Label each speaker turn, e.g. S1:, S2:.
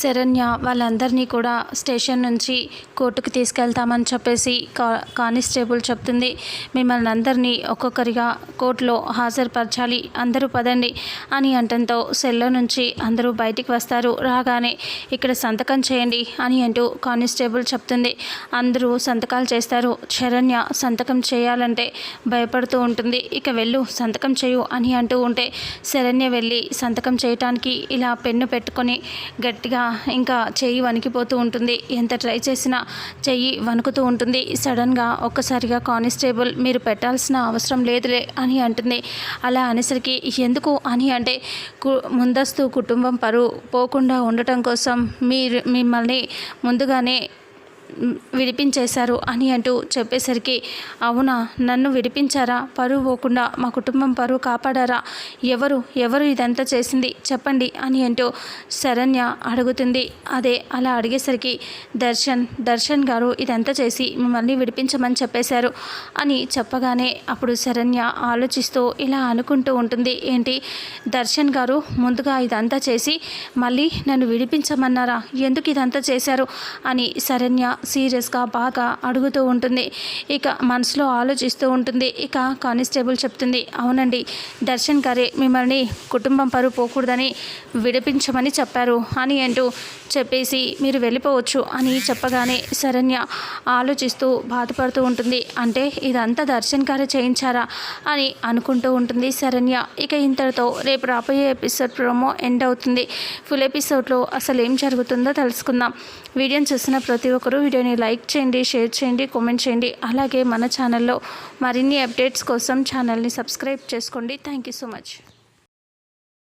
S1: శరణ్య వాళ్ళందరినీ కూడా స్టేషన్ నుంచి కోర్టుకు తీసుకెళ్తామని చెప్పేసి కా కానిస్టేబుల్ చెప్తుంది. మిమ్మల్ని అందరినీ ఒక్కొక్కరిగా కోర్టులో హాజరుపరచాలి. అందరూ పదండి అని అంటంతో సెల్లో నుంచి అందరూ బయటికి వస్తారు. రాగానే ఇక్కడ సంతకం చేయండి అని అంటూ కానిస్టేబుల్ చెప్తుంది. అందరూ సంతకాలు చేస్తారు. శరణ్య సంతకం చేయాలంటే భయపడుతూ ఉంటుంది. ఇక వెళ్ళు సంతకం చేయు అని అంటూ ఉంటే శరణ్య వెళ్ళి సంతకం చేయటానికి ఇలా పెన్ను పెట్టుకొని గట్టిగా ఇంకా చెయ్యి వణికిపోతూ ఉంటుంది. ఎంత ట్రై చేసినా చెయ్యి వణుకుతూ ఉంటుంది. సడన్గా ఒక్కసారిగా కానిస్టేబుల్ మీరు పెట్టాల్సిన అవసరం లేదులే అని అంటుంది. అలా అనేసరికి ఎందుకు అని అంటే కు ముందస్తు కుటుంబం పరువు పోకుండా ఉండటం కోసం మీరు మిమ్మల్ని ముందుగానే విడిపించేశారు అని అంటూ చెప్పేసరికి అవునా? నన్ను విడిపించారా? పరువు పోకుండా మా కుటుంబం పరువు కాపాడారా? ఎవరు? ఎవరు ఇదంతా చేసింది? చెప్పండి అని అంటూ శరణ్య అడుగుతుంది. అదే అలా అడిగేసరికి దర్శన్ దర్శన్ గారు ఇదంతా చేసి మిమ్మల్ని విడిపించమని చెప్పేశారు అని చెప్పగానే అప్పుడు శరణ్య ఆలోచిస్తూ ఇలా అనుకుంటూ ఉంటుంది. ఏంటి? దర్శన్ గారు ముందుగా ఇదంతా చేసి మళ్ళీ నన్ను విడిపించమన్నారా? ఎందుకు ఇదంతా చేశారు? అని శరణ్య సీరియస్గా బాగా అడుగుతూ ఉంటుంది. ఇక మనసులో ఆలోచిస్తూ ఉంటుంది. ఇక కానిస్టేబుల్ చెప్తుంది. అవునండి దర్శన్ గారే మిమ్మల్ని కుటుంబం పరువు పోకూడదని విడిపించమని చెప్పారు. అని అంటూ చెప్పేసి మీరు వెళ్ళిపోవచ్చు అని చెప్పగానే శరణ్య ఆలోచిస్తూ బాధపడుతూ ఉంటుంది. అంటే ఇదంతా దర్శన్ గారే చేయించారా? అని అనుకుంటూ ఉంటుంది శరణ్య. ఇక ఇంతటితో రేపు రాబోయే ఎపిసోడ్ ప్రోమో ఎండ్ అవుతుంది. ఫుల్ ఎపిసోడ్లో అసలు ఏం జరుగుతుందో తెలుసుకుందాం. వీడియోని చూసిన ప్రతి ఒక్కరూ వీడియోని లైక్ చేయండి షేర్ చేయండి కామెంట్ చేయండి. అలాగే మన ఛానల్లో మరిన్ని అప్డేట్స్ కోసం ఛానల్ని సబ్స్క్రైబ్ చేసుకోండి. Thank you so much